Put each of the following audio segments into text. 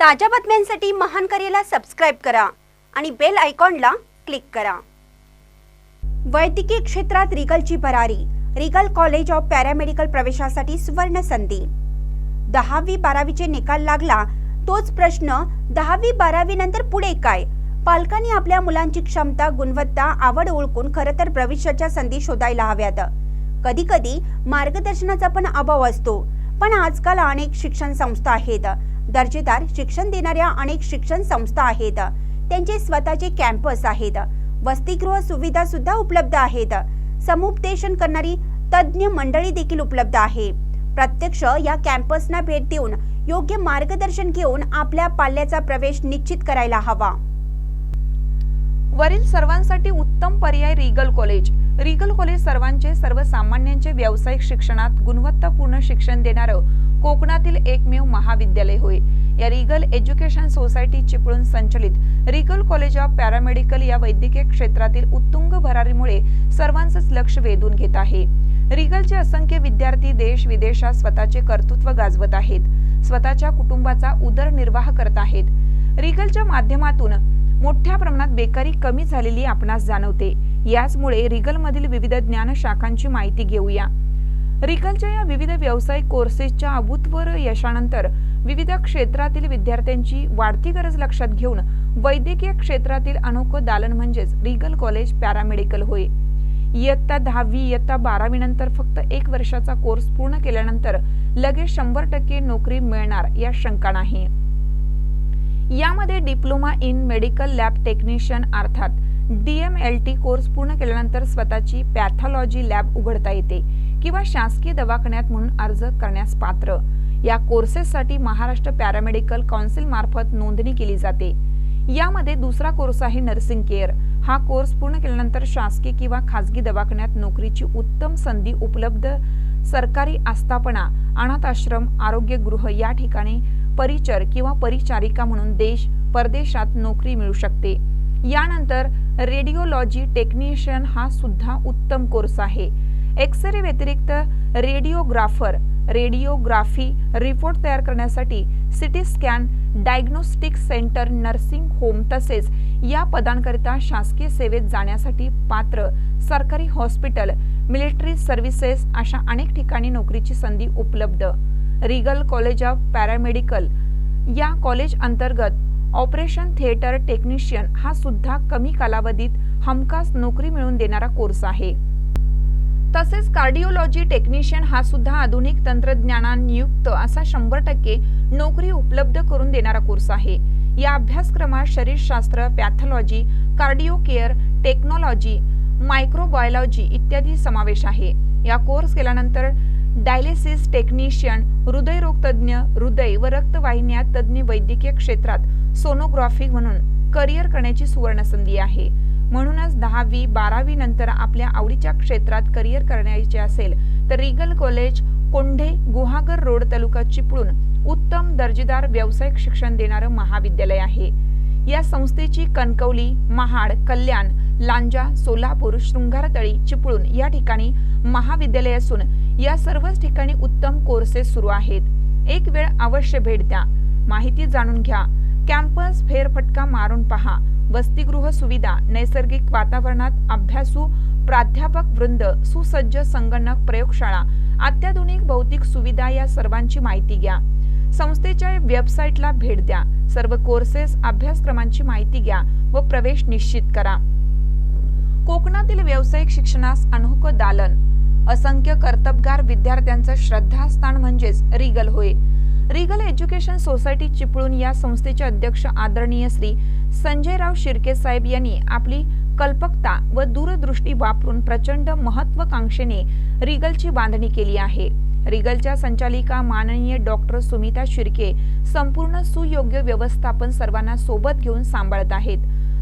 ताज्या बातम्यांसाठी महान करेला सबस्क्राईब करा आणि बेल आयकॉनला क्लिक करा. वैद्यकीय क्षेत्रात रिगलची भरारी रिगल कॉलेज ऑफ पॅरामेडिकल प्रवेशासाठी सुवर्ण संधी. दहावी बारावीचे निकाल लागला तोच प्रश्न दहावी बारावी नंतर पुढे काय? पालकांनी आपल्या मुलांची क्षमता गुणवत्ता आवड ओळखून खरं तर भविष्याच्या संधी शोधायला हव्यात. कधी कधी मार्गदर्शनाचा पण अभाव असतो. पण आजकाल अनेक शिक्षण संस्था आहेत. दर्जेदार शिक्षण देणाऱ्या अनेक शिक्षण संस्था आहेत. त्यांचे स्वतःचे कॅम्पस आहेत. वसतिगृह सुविधा सुद्धा उपलब्ध आहेत. समुपदेशन करणारी तज्ज्ञ मंडळी देखील उपलब्ध आहे. प्रत्यक्ष या कॅम्पसना भेट देऊन योग्य मार्गदर्शन घेऊन आपल्या पाल्याचा प्रवेश निश्चित करायला हवा. वरील सर्वांसाठी उत्तम पर्याय रिगल कॉलेज. रिगल कॉलेज सर्वांचे सर्वसामान्यांचे व्यावसायिक शिक्षणात गुणवत्तापूर्ण शिक्षण देणारं कोकणातील एकमेव महाविद्यालय होय. या रिगल एज्युकेशन सोसायटी चिपळूण संचलित रिगल कॉलेज ऑफ पॅरामेडिकल या वैद्यकीय क्षेत्रातील उत्तुंग भरारीमुळे सर्वांचंच लक्ष वेधून घेत आहे. रिगलचे असंख्य विद्यार्थी देश विदेशात स्वतःचे कर्तृत्व गाजवत आहेत. स्वतःच्या कुटुंबाचा उदरनिर्वाह करत आहेत. रिगलच्या माध्यमातून मोठ्या प्रमाणात बेकारी कमी झालेली आपणास जाणवते. याचमुळे रिगलमधील विविध ज्ञान शाखांची माहिती घेऊया. रिगलच्या या विविध व्यावसायिक कोर्सेसच्या अभूतपूर्व यशानंतर विविध क्षेत्रातील विद्यार्थ्यांची वाढती गरज लक्षात घेऊन वैद्यकीय क्षेत्रातील अनोखं दालन म्हणजेच रिगल कॉलेज पॅरामेडिकल होय. इयत्ता दहावी इयत्ता बारावी नंतर फक्त एक वर्षाचा कोर्स पूर्ण केल्यानंतर लगेच शंभर टक्के नोकरी मिळणार या शंका नाही. यामध्ये diploma in medical lab technician अर्थात डीएमएलटी कोर्स पूर्ण केल्यानंतर स्वतःची पॅथॉलॉजी लॅब उघडता येते किंवा शासकीय दवाखान्यात म्हणून अर्ज करण्यास पात्र. या कोर्सेससाठी महाराष्ट्र पॅरामेडिकल काउन्सिल मार्फत नोंदणी केली जाते. यामध्ये दुसरा कोर्स आहे नर्सिंग केअर हा कोर्स पूर्ण केल्यानंतर शासकीय किंवा खासगी दवाखान्यात नोकरीची उत्तम संधी उपलब्ध सरकारी आस्थापना अनाथ आश्रम आरोग्यगृह या ठिकाणी परिचर किंवा परिचारिका म्हणून देश परदेशात नोकरी मिळू शकते. यानंतर रेडिओलॉजी टेक्निशियन हा सुद्धा उत्तम कोर्स आहे. एक्सरे व्यतिरिक्त रेडिओग्राफर रेडिओग्राफी रिपोर्ट तयार करण्यासाठी CT scan diagnostic centre nursing home तसेच या पदांकरिता शासकीय सेवेत जाण्यासाठी पात्र सरकारी हॉस्पिटल मिलिटरी सर्व्हिसेस अशा अनेक ठिकाणी नोकरीची संधी उपलब्ध. Regal college of paramedical. या कॉलेज अंतर्गत ऑपरेशन थिएटर टेक्निशियन हा सुद्धा कमी कालावधीत हमखास नोकरी मिळवून देणारा कोर्स आहे. तसेच कार्डिओलॉजी टेक्निशियन हा सुद्धा आधुनिक तंत्रज्ञानायुक्त असा शंभर टक्के नोकरी उपलब्ध करून देणारा कोर्स आहे. या अभ्यासक्रमात शरीरशास्त्र pathology cardio care technology microbiology इत्यादी समावेश आहे. या कोर्स केल्यानंतर डायलिसिस टेक्निशियन हृदयरोग तज्ज्ञ हृदय व रक्तवाहिन्या तज्ज्ञ वैद्यकीय क्षेत्रात सोनोग्राफी म्हणून करिअर करण्याची सुवर्ण संधी आहे. म्हणूनच दहावी बारावी नंतर आपल्या आवडीच्या क्षेत्रात करिअर करण्याचे असेल तर Regal college Kondhe Guhagar road taluka Chiplun उत्तम दर्जेदार व्यावसायिक शिक्षण देणारं महाविद्यालय आहे. या संस्थेची कणकवली महाड कल्याण लांजा सोलापूर शृंगारतळी चिपळूण या ठिकाणी महाविद्यालय असून या सर्वच ठिकाणी उत्तम कोर्सेस सुरू आहेत. एक वेळ अवश्य भेट द्या. माहिती जाणून घ्या. कॅम्पस फेरफटका मारून पहा. वसतिगृह सुविधा नैसर्गिक वातावरणात अभ्यासू प्राध्यापक वृंद सुसज्ज संगणक प्रयोगशाळा अत्याधुनिक भौतिक सुविधा या सर्वांची माहिती घ्या. संस्थेच्या वेबसाईटला भेट द्या. सर्व कोर्सेस अभ्यासक्रमांची माहिती घ्या व प्रवेश निश्चित करा. कोकणातील व्यावसायिक शिक्षणास अनोखं दालन. असंख्य कर्तबगार विद्यार्थ्यांचं श्रद्धास्थान म्हणजेच रिगल होय. रिगल एज्युकेशन सोसायटी चिपळूण या संस्थेचे अध्यक्ष आदरणीय श्री संजयराव शिर्के साहेब यांनी आपली कल्पकता व दूरदृष्टी वापरून प्रचंड महत्वाकांक्षेने रिगलची बांधणी केली आहे. रिगलच्या संचालिका माननीय डॉक्टर सुमिता शिर्के संपूर्ण सुयोग्य व्यवस्थापन सर्वांना सोबत घेऊन सांभाळत आहेत.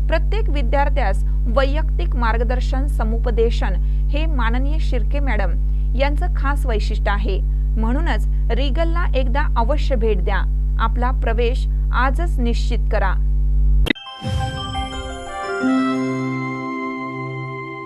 प्रत्येक विद्यार्थ्यास वैयक्तिक मार्गदर्शन समुपदेशन हे माननीय शिर्के मॅडम यांचं खास वैशिष्ट्य आहे. म्हणूनच रिगलला एकदा अवश्य भेट द्या. आपला प्रवेश आजच निश्चित करा.